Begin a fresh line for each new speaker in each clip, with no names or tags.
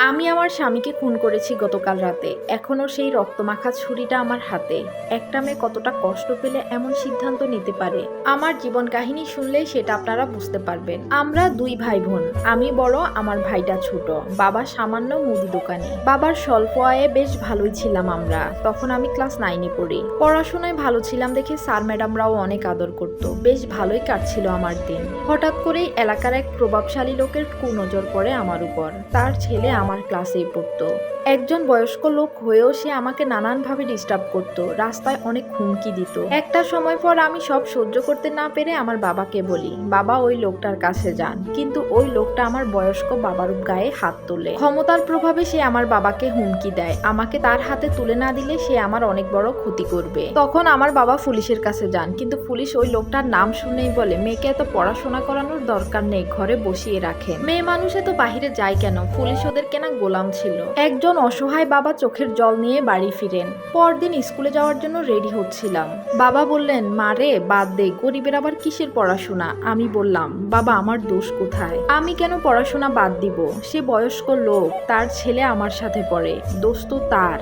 আমি আমার স্বামীকে খুন করেছি গতকাল রাতে। এখনও সেই রক্তমাখা ছুরিটা আমার হাতে। একটা মেয়ে কতটা কষ্ট পেলে এমন সিদ্ধান্ত নিতে পারে? আমার জীবন কাহিনী শুনলেই সেটা আপনারা বুঝতে পারবেন। আমরা দুই ভাই বোন আমি বড়, আমার ভাইটা ছোট। বাবা সামান্য মুদি দোকানে। বাবার স্বল্প আয়ে বেশ ভালোই ছিলাম আমরা। তখন আমি ক্লাস নাইনে পড়ি। পড়াশোনায় ভালো ছিলাম দেখে স্যার ম্যাডামরাও অনেক আদর করত। বেশ ভালোই কাটছিল আমার দিন। হঠাৎ করেই এলাকার এক প্রভাবশালী লোকের কুনজর পড়ে আমার উপর। তার ছেলে আমার ক্লাসেই পড়তো। একজন বয়স্ক লোক হয়েও সে আমাকে নানানভাবে ডিস্টার্ব করত, রাস্তায় অনেক হুমকি দিত। একটা সময় পর আমি সব সহ্য করতে না পেরে আমার বাবাকে বলি, বাবা, ওই লোকটার কাছে যান। কিন্তু ওই লোকটা আমার বয়স্ক বাবার গায়ে হাত তোলে। ক্ষমতার প্রভাবে সে আমার বাবাকে হুমকি দেয়। আমাকে তার হাতে তুলে না দিলে সে আমার অনেক বড় ক্ষতি করবে। তখন আমার বাবা পুলিশের কাছে যান, কিন্তু পুলিশ ওই লোকটার নাম শুনেই বলে, মেয়েকে এত পড়াশোনা করানোর দরকার নেই, ঘরে বসিয়ে রাখে। মেয়ে মানুষে তো বাহিরে যায় কেন? পুলিশ ওদের কেনা গোলাম ছিল। একজন অসহায় বাবা চোখের জল নিয়ে বাড়ি ফিরেন। পরদিন স্কুলে যাওয়ার জন্য রেডি হচ্ছিলাম। বাবা বললেন মারে বাদ দে, গরিবের আবার কিসের পড়াশোনা? আমি বললাম, বাবা, আমার দোষ কোথায়? আমি কেন পড়াশোনা বাদ দিব? সে বয়স্ক লোক, তার ছেলে আমার সাথে পড়ে দোস্ত তার।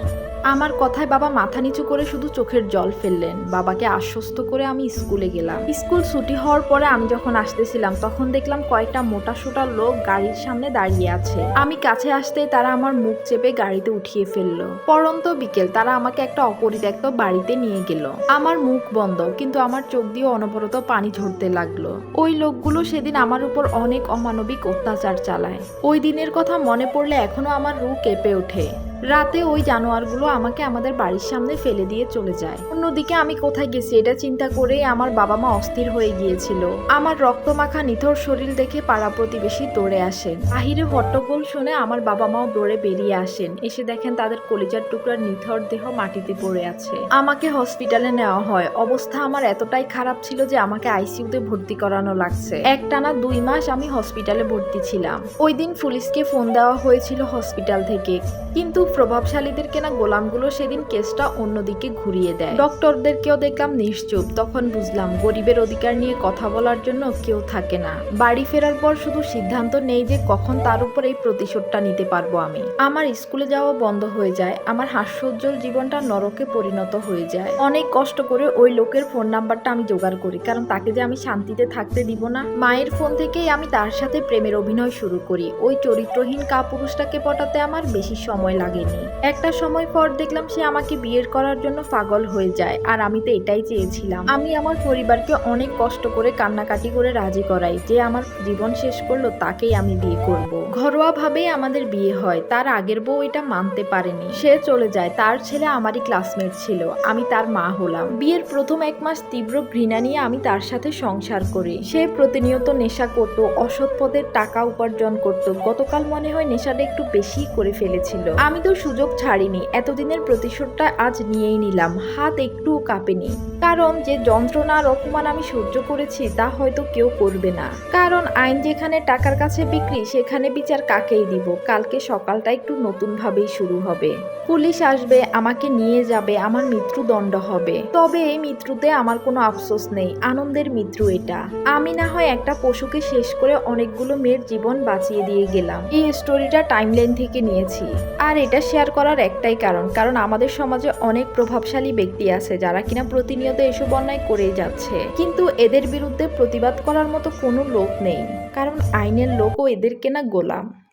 আমার কথায় বাবা মাথা নিচু করে শুধু চোখের জল ফেললেন। বাবাকে আশ্বস্ত করে আমি স্কুলে গেলাম। স্কুল ছুটি হওয়ার পরে আমি যখন আসতেছিলাম, তখন দেখলাম কয়েকটা মোটা সোটা লোক গাড়ির সামনে দাঁড়িয়ে আছে। আমি কাছে আসতেই তারা আমার মুখ চেপে গাড়িতে উঠিয়ে ফেলল। পরন্ত বিকেল তারা আমাকে একটা অপরিত্যক্ত বাড়িতে নিয়ে গেল। আমার মুখ বন্ধ, কিন্তু আমার চোখ দিয়ে অনবরত পানি ঝরতে লাগল। ওই লোকগুলো সেদিন আমার উপর অনেক অমানবিক অত্যাচার চালায়। ওই দিনের কথা মনে পড়লে এখনও আমার রু কেঁপে ওঠে। রাতে ওই জানোয়ারগুলো আমাকে আমাদের বাড়ির সামনে ফেলে দিয়ে চলে যায়। অন্যদিকে আমি কোথায় গেছি এটা চিন্তা করেই আমার বাবা মা অস্থির হয়ে গিয়েছিল। আমার রক্তমাখা নিথর শরীর দেখে পাড়া প্রতিবেশী দৌড়ে আসেন। বাহিরে হট্টগোল শুনে আমার বাবা মাও দৌড়ে বেরিয়ে আসেন। এসে দেখেন তাদের কলিজার টুকরার নিথর দেহ মাটিতে পড়ে আছে। আমাকে হসপিটালে নেওয়া হয়। অবস্থা আমার এতটাই খারাপ ছিল যে আমাকে আইসিইউতে ভর্তি করানো লাগছে। একটানা দুই মাস আমি হসপিটালে ভর্তি ছিলাম। ওই দিন পুলিশকে ফোন দেওয়া হয়েছিল হসপিটাল থেকে। কিন্তু প্রভাবশালীদের কেনা গোলামগুলো সেদিন কেসটা অন্যদিকে ঘুরিয়ে দেয়। ডক্টরদেরকেও দেখলাম নিশ্চুপ। তখন বুঝলাম গরিবের অধিকার নিয়ে কথা বলার জন্য কেউ থাকে না। বাড়ি ফেরার পর শুধু সিদ্ধান্ত নেই যে কখন তার উপর এই প্রতিশোধটা নিতে পারব আমি। আমার স্কুলে যাওয়া বন্ধ হয়ে যায়। আমার হাস্যোজ্জ্বল জীবনটা নরকে পরিণত হয়ে যায়। অনেক কষ্ট করে ওই লোকের ফোন নাম্বারটা আমি জোগাড় করি। কারণ তাকে যে আমি শান্তিতে থাকতে দিব না, মায়ের ফোন থেকেই আমি তার সাথে প্রেমের অভিনয় শুরু করি। ওই চরিত্রহীন কাপুরুষটাকে পটাতে আমার বেশি সময় লাগেনি একটা সময় পর দেখলাম সে আমাকে বিয়ের করার জন্য পাগল হয়ে যায়, আর আমি তো এটাই চেয়েছিলাম। আমি আমার পরিবারকে অনেক কষ্ট করে কান্নাকাটি করে রাজি করাই, যে আমার জীবন শেষ করল তাকেই আমি বিয়ে করব। ঘরোয়া ভাবেই আমাদের বিয়ে হয়, তার আগের বউ এটা মানতে পারেনি। সে চলে যায়, তার ছেলে আমারই ক্লাসমেট ছিল, আমি তার মা হলাম। বিয়ের প্রথম এক মাস তীব্র ঘৃণা নিয়ে আমি তার সাথে সংসার করি। সে প্রতিনিয়ত নেশা করত, অসৎ পদের টাকা উপার্জন করত, গতকাল মনে হয় নেশাটা একটু বেশি করে ফেলেছিল। আমি সুযোগ ছাড়িনি। এতদিনের প্রতিশোধটা আজ নিয়েই নিলাম। হাত একটুও কাঁপেনি। কারণ যে যন্ত্রণা আর অপমান আমি সহ্য করেছি, তা হয়তো কেউ করবে না। কারণ আইন যেখানে টাকার কাছে বিক্রি, সেখানে বিচার কাকেই দিব? কালকে সকালটা একটু নতুন ভাবেই শুরু হবে। পুলিশ আসবে, আমাকে নিয়ে যাবে, আমার মৃত্যুদণ্ড হবে। তবে এই মৃত্যুতে আমার কোনো আফসোস নেই। আনন্দের মৃত্যু এটা। আমি না হয় একটা পশুকে শেষ করে অনেকগুলো মেয়ের জীবন বাঁচিয়ে দিয়ে গেলাম। এই স্টোরিটা টাইমলাইন থেকে নিয়েছি। আর এটা শেয়ার করার একটাই কারণ। কারণ আমাদের সমাজে অনেক প্রভাবশালী ব্যক্তি আছে যারা কিনা প্রতিনিয়ত এসব অন্যায় করেই যাচ্ছে। কিন্তু এদের বিরুদ্ধে প্রতিবাদ করার মতো কোনো লোক নেই। কারণ আইনের লোকও এদেরকে না গোলাম।